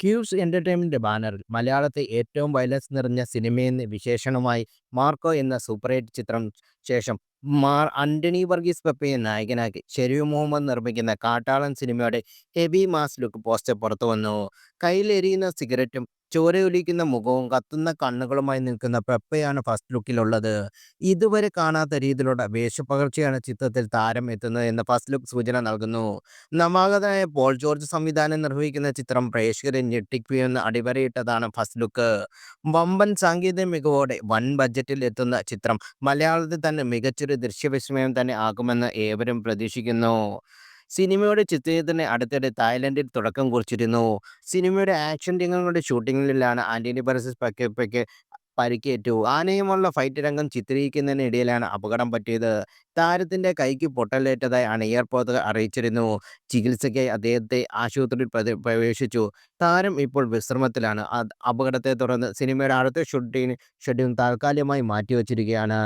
Cubes entertainment ബാനറിൽ മലയാളത്തെ ഏറ്റവും വയലൻസ് നിറഞ്ഞ സിനിമയെന്ന് വിശേഷണമായി മാർക്കോ എന്ന സൂപ്പർ ഹിറ്റ് ചിത്രം ശേഷം മാർ ആന്റണി വർഗീസ് പെപ്പയെ നായകനാക്കി ഷെരീഫ് മുഹമ്മദ് നിർമ്മിക്കുന്ന കാട്ടാളൻ സിനിമയുടെ ഹെവി മാസ് ലുക്ക് പോസ്റ്റർ പുറത്തു വന്നു കയ്യിലെരിയുന്ന സിഗരറ്റും ചോരയൊലിക്കുന്ന മുഖവും കത്തുന്ന കണ്ണുകളുമായി നിൽക്കുന്ന പെപ്പയാണ് ഫസ്റ്റ് ലുക്കിലുള്ളത്. ഇതുവരെ കാണാത്ത രീതിയിലുള്ള വേഷപ്പകർച്ചയാണ് ചിത്രത്തിൽ താരം എത്തുന്നത് എന്ന് ഫസ്റ്റ് ലുക്ക് സൂചന നൽകുന്നു. നവാഗതനായ പോൾ ജോർജ് സംവിധാനം നിർവഹിക്കുന്ന ചിത്രം പ്രേക്ഷകരെ ഞെട്ടിക്കുമെന്ന് അടിവരയിട്ടതാണ് ഫസ്റ്റ് ലുക്ക്. വമ്പൻ സാങ്കേതിക മികവോടെ വൻ ബജറ്റിൽ എത്തുന്ന ചിത്രം മലയാളത്തിൽ തന്നെ മികച്ചൊരു ദൃശ്യവിസ്മയം തന്നെ ആകുമെന്ന് ഏവരും പ്രതീക്ഷിക്കുന്നു. സിനിമയുടെ ചിത്രീകരണത്തിന് അടുത്തിടെ തായ്ലൻഡിൽ തുടക്കം കുറിച്ചിരുന്നു. സിനിമയുടെ ആക്ഷൻ രംഗങ്ങളുടെ ഷൂട്ടിങ്ങിലാണ് ആന്റണി ബർസസ് പക്കപ്പയ്ക്ക് പരിക്കേറ്റു. ആനയുമുള്ള ഫൈറ്റ് രംഗം ചിത്രീകരിക്കുന്നതിനിടയിലാണ് അപകടം പറ്റിയത്. താരത്തിന്റെ കൈക്ക് പൊട്ടലേറ്റതായി അണിയർ പ്രവർത്തകർ അറിയിച്ചിരുന്നു. ചികിത്സയ്ക്കായി അദ്ദേഹത്തെ ആശുപത്രിയിൽ പ്രവേശിച്ചു. താരം ഇപ്പോൾ വിശ്രമത്തിലാണ്. അപകടത്തെ തുടർന്ന് സിനിമയുടെ അടുത്ത ഷൂട്ടിംഗ് ഷെഡ്യൂൾ താൽക്കാലികമായി മാറ്റിവച്ചിരിക്കുകയാണ്.